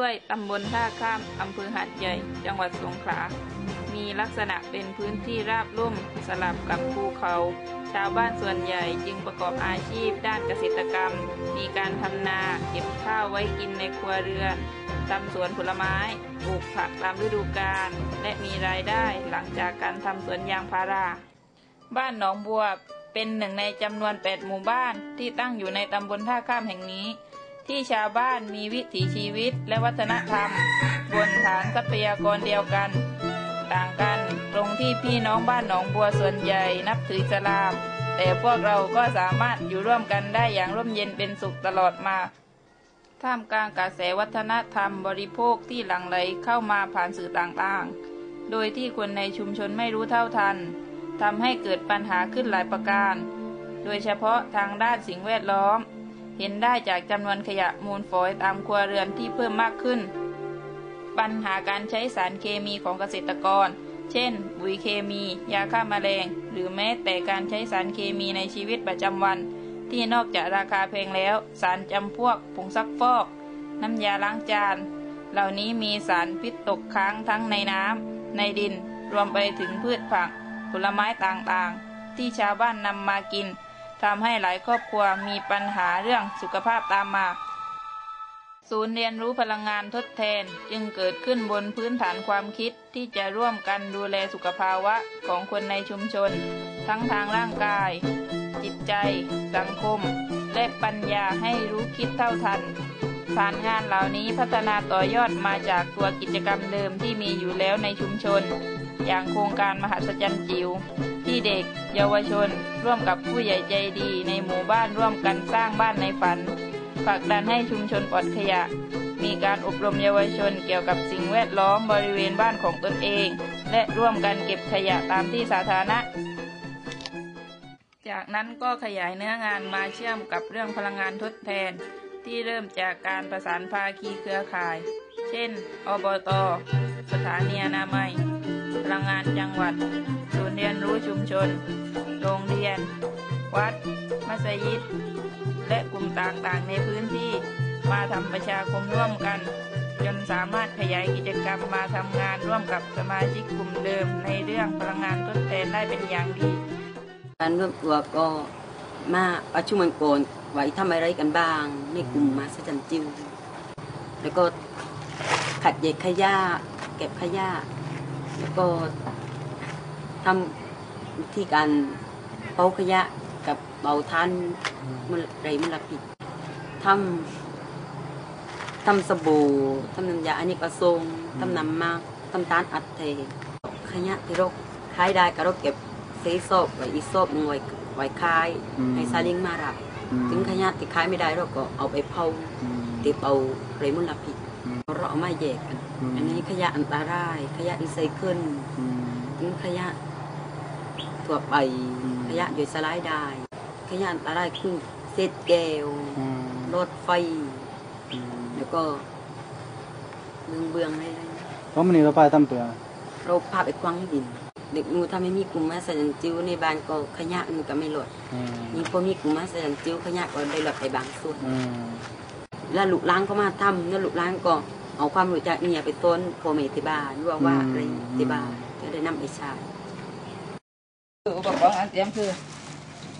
ด้วยตำบลท่าข้ามอำเภอหาดใหญ่ จังหวัดสงขลา มีลักษณะเป็นพื้นที่ราบลุ่มสลับกับภูเขา ชาวบ้านส่วนใหญ่จึงประกอบอาชีพด้านเกษตรกรรม มีการทำนาเก็บข้าวไว้กินในครัวเรือนทำสวนผลไม้ ปลูกผักตามฤดูกาล และมีรายได้หลังจากการทำสวนยางพารา บ้านหนองบัวเป็นหนึ่งในจำนวน 8 หมู่บ้านที่ตั้งอยู่ในตำบลท่าข้ามแห่งนี้ ที่ชาวบ้านมีวิถีชีวิตและวัฒนธรรม บนฐานทรัพยากรเดียวกัน ต่างกันตรงที่พี่น้องบ้านหนองบัวส่วนใหญ่นับถืออิสลาม แต่พวกเราก็สามารถอยู่ร่วมกันได้อย่างร่มเย็นเป็นสุขตลอดมา ท่ามกลางกระแสวัฒนธรรมบริโภคที่หลั่งไหลเข้ามาผ่านสื่อต่างๆ โดยที่คนในชุมชนไม่รู้เท่าทันทำให้เกิดปัญหาขึ้นหลายประการ โดยเฉพาะทางด้านสิ่งแวดล้อม เห็นได้จากจำนวนขยะมูลฝอยตามครัวเรือนที่เพิ่มมากขึ้น ปัญหาการใช้สารเคมีของเกษตรกร เช่นปุ๋ยเคมี ยาฆ่ามาแมลง หรือแม้แต่การใช้สารเคมีในชีวิตประจำวัน ที่นอกจากราคาแพงแล้ว สารจำพวกผงซักฟอก น้ำยาล้างจาน เหล่านี้มีสารพิษตกค้างทั้งในน้ำในดินรวมไปถึงพืชผัก ผลไม้ต่างๆ ที่ชาวบ้านนำมากิน ทำให้หลายครอบครัวมีปัญหาเรื่องสุขภาพตามมา ศูนย์เรียนรู้พลังงานทดแทนจึงเกิดขึ้นบนพื้นฐานความคิดที่จะร่วมกันดูแลสุขภาวะของคนในชุมชน ทั้งทางร่างกาย จิตใจ สังคม และปัญญาให้รู้คิดเท่าทันสารงานเหล่านี้พัฒนาต่อยอดมาจากตัวกิจกรรมเดิมที่มีอยู่แล้วในชุมชน อย่างโครงการมหัศจรรย์จิ๋ว ที่เด็ก เยาวชน ร่วมกับผู้ใหญ่ใจดี ในหมู่บ้านร่วมกันสร้างบ้านในฝันผลักดันให้ชุมชนปลอดขยะ มีการอบรมเยาวชนเกี่ยวกับสิ่งแวดล้อมบริเวณบ้านของตนเอง และร่วมกันเก็บขยะตามที่สาธารณะ จากนั้นก็ขยายเนื้องานมาเชื่อมกับเรื่องพลังงานทดแทน ที่เริ่มจากการประสานภาคีเครือข่าย เช่น อบต สถานีอนามัย พลังงานจังหวัด ศูนย์เรียนรู้ชุมชน โรงเรียน วัด มัสยิด และกลุ่มต่างๆในพื้นที่มาทำประชาคมร่วมกัน จนสามารถขยายกิจกรรมมาทำงานร่วมกับสมาชิกกลุ่มเดิมในเรื่องพลังงานทดแทนได้เป็นอย่างดี การรวมตัวก็มาประชุมกันก่อนไว้ทำอะไรกันบ้าง ในกลุ่มมาสจันจิวแล้วก็ขัดแยกขยะเก็บขยะ ก็ทำวิธีการเผาขยะกับเบาทันมันไรมันละผิดทำทำสบู่ทำน้ำยาอันนี้ก็ทรงทำน้ำมากทำตาลอัดเทขยะที่เราขายได้ก็เราเก็บใส่ซอบไว้อีกซอบหนึ่งไว้ไว้ขายอืมให้ซาเลิงมารับอืมถึงขยะที่ขายไม่ได้เราก็เอาไปเผาอืมเก็บเอาไรมันละผิดอืม เราเอามาแยกกันอืมอันนี้ขยะอันตราย ขยะรีไซเคิลอืมถึงขยะทั่วไปอืมขยะย่อยสลายได้ ขยะอันตรายคือเศษแก้วอืมรถไฟอืมแล้วก็เบืองเบืองอะไรเพราะมันนี่เราไปทำเปลือกเราพาไปกว้างดิน เด็กหนูถ้าไม่มีกลุ่มมาสยันจิวในบ้านก็ขยะมันก็ไม่ลดอืมยิ่งพอมีกลุ่มมาสยันจิวขยะก็ได้ลดไปบางส่วนอืมแล้วลูกหล้างก็มาทำแล้วลูกหล้างก็ เอาความรู้จักเนี่ยไปต้นพ่อแม่ที่บ้านว่าว่าอะไรที่บ้านก็ได้นำไปใช้คืออุปกรณ์อันเตรียมคือ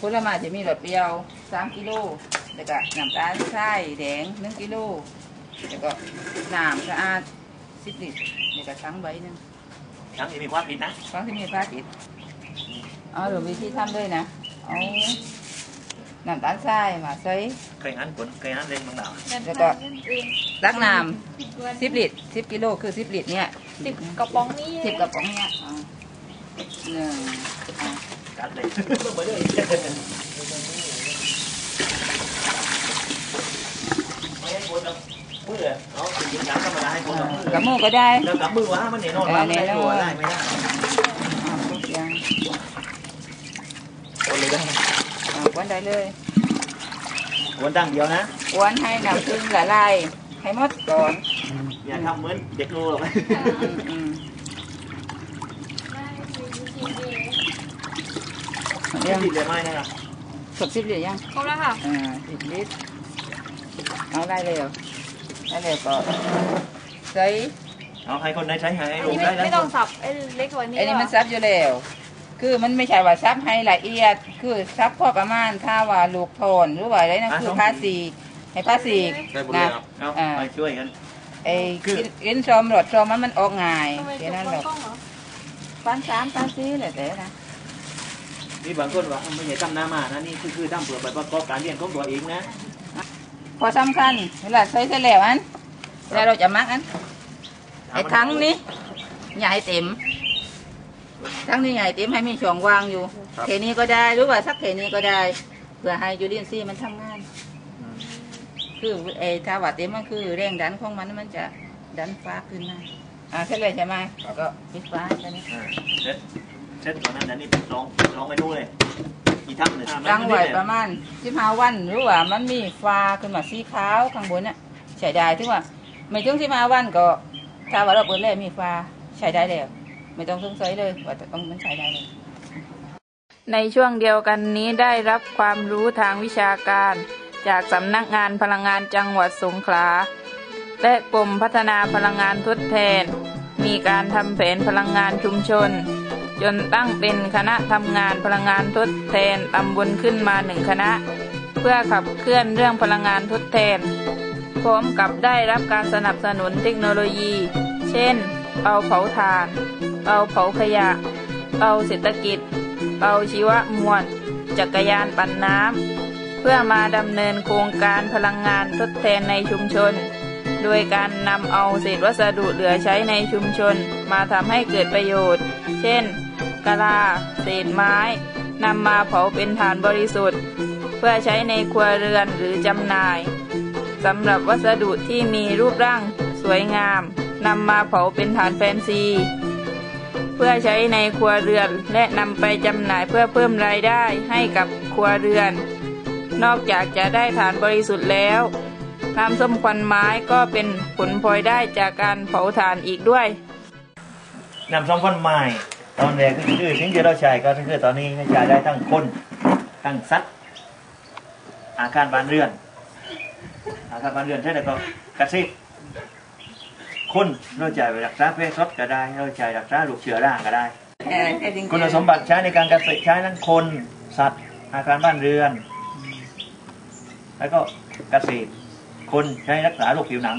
ผลไม้จะมีรสเปรี้ยว3กิโลแล้วก็น้ำตาลทรายแดง1กิโลแล้วก็น้ำสะอาด10ลิตรแล้วก็ทั้งใบหนึงทั้งที่มีความผิดนะฟังที่มีพระอาทิตย์เอาหรือวิธีทำด้วยนะเอา น้ำตาลทรายมาใส่เคยงั้นผลเคยงั้นเล่นบางดาวแล้วก็ตักน้ำ10ลิตร10กิโลคือ10ลิตรเนี่ยสิบกระป๋องนี้สิบกระป๋องเนี่ยอ่าหนึ่งอ่ากัดเลยลงไปเลยไม่ให้คนกับมือเอาถึงยิงน้ำธรรมดาให้คนกับมือกับมือก็ได้แล้วกับมือวะมันเนี่ยนอนมาไม่ได้ตัวได้ไม่ได้ อ่าทุกอย่าง คนเลยได้ อ่าวันได้เลยคนตั้งเดียวนะกวนให้น้ำผึ้งละลายให้หมดก่อนอย่าทำเหมือนเด็กรู้หรอกอืมอืมเรื่องติดเลยไหมนะครับสดสิบลิตรยัง ครบแล้วค่ะอ่าสิบลิตรเอาได้เลยเหรอแล้วเดี๋ยวก็ใส่เอาให้คนได้ใช้ให้อันลงนี้ได้ไม่แล้วไม่ต้องสับไอ้เล็กกว่านี้ไอ้นี่มันหรซับอยู่แล้ว คือมันไม่ใช่ว่าซับให้ละเอียด คือซับพอประมาณถ้าว่าลูกโทนหรือว่าอะไรนะคือภาษีให้ภาษีนะเอาอ่า ไปช่วยกัน ไอ้คือ กินซอมหลอดซอมมันมันออกง่ายทำไมแค่จุกนั้นบหรนอกกล้องเหรอปันสามปันสี่เลยแต่นะนี่บางคนว่าไม่ใช่ทำหน้ามานะนี่คือคือทำเผื่อไปประกอบการเรียนของตัวเองนะพอสำคัญเวลาใส่เสร็จแล้วอันแล้วเราจะมักอันไอ้ทั้งนี้ใหญ่เต็ม ทั้งนี้ใหญ่เต็มให้มีช่องว่างอยู่เทนี้ก็ได้หรือว่าสักเทนี้ก็ได้ เพื่อให้จูดินซี่มันทำงาน คือไอ้ถ้าว่าเต็มมันคือแรงดันของมันมันจะดันฟ้าขึ้นมาอ่าเสร็จเลยใช่ไหมก็ปิดฟ้าตอนนี้ อ่าเซ็ตเซ็ตตอนนั้นนะนี่ลองลองไปดูเลยกี่ทับเลยตั้งไว้ประมาณสิบห้าวันหรือว่ามันมีฟ้าขึ้นมาสีขาวข้างบนน่ะใช้ได้ถึงว่า ไม่ถึงสิบห้าวันก็ถ้าว่าเราเปิดแล้วมีฟ้าใช้ได้แล้ว ไม่ต้องสงสัยเลยว่าจะต้องมันใช้ได้เลย ในช่วงเดียวกันนี้ได้รับความรู้ทางวิชาการ จากสำนักงานพลังงานจังหวัดสงขลา และกรมพัฒนาพลังงานทดแทน มีการทำแผนพลังงานชุมชน จนตั้งเป็นคณะทำงานพลังงานทดแทนตำบลขึ้นมาหนึ่งคณะ เพื่อขับเคลื่อนเรื่องพลังงานทดแทนพร้อมกับได้รับการสนับสนุนเทคโนโลยี เช่น เตาเผาถ่าน เตาเผาขยะเตาเศรษฐกิจเตาชีวมวล จักรยานปั่นน้ำ เพื่อมาดำเนินโครงการพลังงานทดแทนในชุมชน โดยการนำเอาเศษวัสดุเหลือใช้ในชุมชนมาทำให้เกิดประโยชน์ เช่น กะลา เศษไม้นำมาเผาเป็นถ่านบริสุทธิ์ เพื่อใช้ในครัวเรือนหรือจำหน่ายสำหรับวัสดุที่มีรูปร่างสวยงามนำมาเผาเป็นถ่านแฟนซี พื่อใช้ในครัวเรือน และนำไปจำหน่ายเพื่อเพิ่มรายได้ให้กับครัวเรือน นอกจากจะได้ฐานบริสุทธิ์แล้วน้ำส้มควันไม้ก็เป็นผลพลอยได้จากการเผาถ่านอีกด้วยน้ำสองควันใหม่ตอนแรกก็คือสิ่งที่เราใช้ก็คือตอนนี้ใช้ได้ทั้งคนทั้งสัตว์อาคารบ้านเรือน อาคารบ้านเรือนใช่แต่ก็กระซิบ คนเราใช้ไปรักษาเพศซดก็ได้ เราใช้รักษาลูกเชื้อราก็ได้แค่แค่จริงๆคุณสมบัติใช้ในการเกษตรใช้ทั้งคนสัตว์ อาคารบ้านเรือน แล้วก็เกษตรคนใช้รักษาโรคผิวหนัง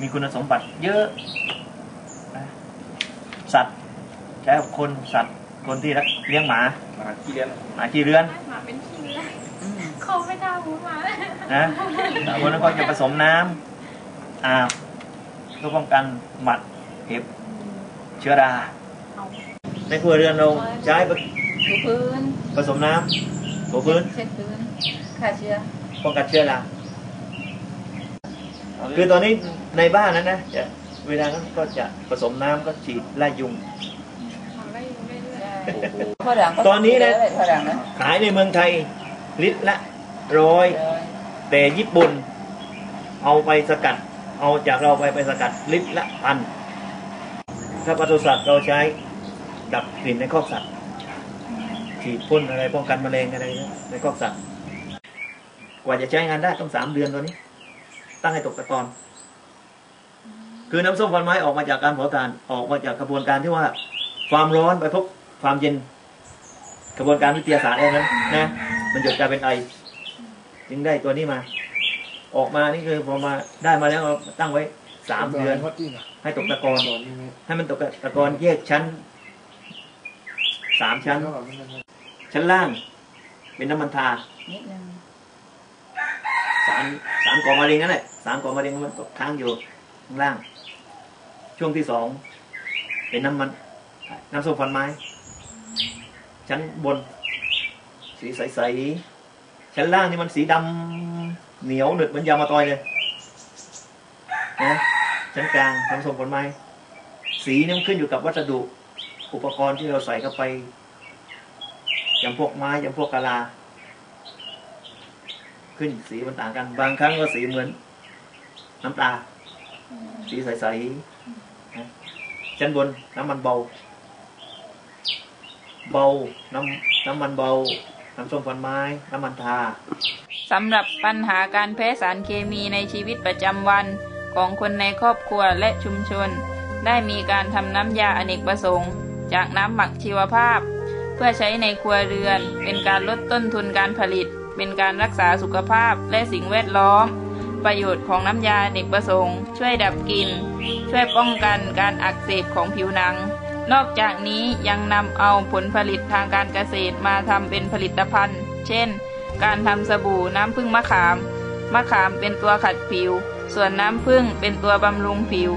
มีคุณสมบัติเยอะนะสัตว์ใช้กับคนสัตว์คนที่รักเลี้ยงหมาหมาขี้เรือนหมาขี้เรือนหมาเป็นขี้เนื้ออืมเขาไม่กล้าพูดมานะแต่คนนั้นก็จะผสมน้ำอาบเพื่อป้องกันหมัดเห็บเชื้อรา ในครัวเรือนเราใช้ผถูพื้นผสมน้ำถูพื้นเช็ดพื้นฆ่าเชื้อป้องกันเชื้อราคือตอนนี้ในบ้านนั้นนะจะเวลานั้นก็จะผสมน้ำก็ฉีดไล่ยุงทำได้อยู่เรื่อยฝรั่งก็ตอนนี้นะฝรั่งนะขายในเมืองไทยลิตรละร้อยแต่ญี่ปุ่นเอาไปสกัด เอาจากเราไปไปสกัดลิตรละพันถ้าปศุสัตว์เราใช้ดับกลิ่นในคอกสัตว์ฉีดพ่นอะไรป้องกันแมลงอะไรในคอกสัตว์กว่าจะใช้งานได้ต้องสามเดือนตัวนี้ ตั้งให้ตกตะกอน คือน้ำส้มควันไม้ออกมาจากการเผาถ่านออกมาจากกระบวนการที่ว่า ความร้อนไปพบความเย็น กระบวนการวิทยาศาสตร์เองนั้นนะมันหยดกลายเป็นไอ จึงได้ตัวนี้มา ออกมานี่คือพอมาได้มาแล้วเราตั้งไว้สามเดือน ให้ตกตะกอนให้มันตกตะกอนแยกชั้นสามชั้น ชั้นล่าง เป็นน้ำมันทานิดนึงสารสารก่อมะเร็งนั่นแหละสารก่อมะเร็งมันตกค้างอยู่ข้างล่าง ช่วงที่สองเป็นน้ำมัน น้ำส้มฟันไม้ ชั้นบน สีใสๆชั้นล่างนี่มันสีดำ เหนียวหนึบเหมือนยามาตอยเลยนะชั้นกลางน้ำส้มฟันไม้สีนี่มันขึ้นอยู่กับวัสดุ อุปกรณ์ที่เราใส่เข้าไป อย่างพวกไม้อย่างพวกกะลา ขึ้นสีมันต่างกัน บางครั้งก็สีเหมือน น้ำตา สีใสๆนะชั้นบนน้ำมันเบา เบาน้ำน้ำมันเบา น้ำส้มฟันไม้ น้ำมันทา สำหรับปัญหาการแพ้สารเคมีในชีวิตประจำวันของคนในครอบครัวและชุมชน ได้มีการทำน้ำยาอเนกประสงค์ จากน้ำหมักชีวภาพ เพื่อใช้ในครัวเรือน เป็นการลดต้นทุนการผลิต เป็นการรักษาสุขภาพและสิ่งแวดล้อม ประโยชน์ของน้ำยาอเนกประสงค์ ช่วยดับกลิ่นช่วยป้องกันการอักเสบของผิวหนัง นอกจากนี้ยังนำเอาผลผลิตทางการเกษตรมาทำเป็นผลิตภัณฑ์ เช่น การทำสบู่น้ำผึ้งมะขาม มะขามเป็นตัวขัดผิว ส่วนน้ำผึ้งเป็นตัวบำรุงผิว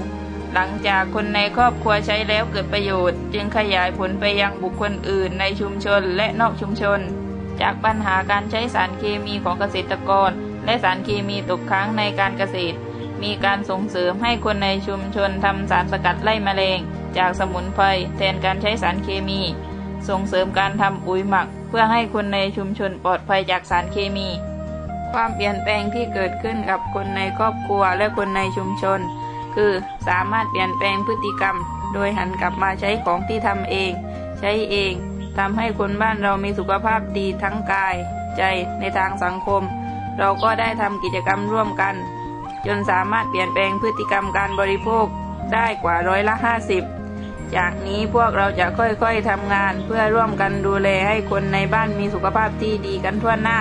หลังจากคนในครอบครัวใช้แล้วเกิดประโยชน์ จึงขยายผลไปยังบุคคลอื่นในชุมชนและนอกชุมชน จากปัญหาการใช้สารเคมีของเกษตรกร และสารเคมีตกค้างในการเกษตร มีการส่งเสริมให้คนในชุมชนทำสารสกัดไล่แมลง จากสมุนไพรแทนการใช้สารเคมี ส่งเสริมการทำปุ๋ยหมัก เพื่อให้คนในชุมชนปลอดภัยจากสารเคมี ความเปลี่ยนแปลงที่เกิดขึ้นกับคนในครอบครัวและคนในชุมชน คือสามารถเปลี่ยนแปลงพฤติกรรม โดยหันกลับมาใช้ของที่ทำเอง ใช้เองทำให้คนบ้านเรามีสุขภาพดีทั้งกาย ใจในทางสังคม เราก็ได้ทำกิจกรรมร่วมกัน จนสามารถเปลี่ยนแปลงพฤติกรรมการบริโภคได้กว่าร้อยละห้าสิบ จากนี้พวกเราจะค่อยๆทำงานเพื่อร่วมกันดูแลให้คนในบ้านมีสุขภาพที่ดีกันทั่วหน้า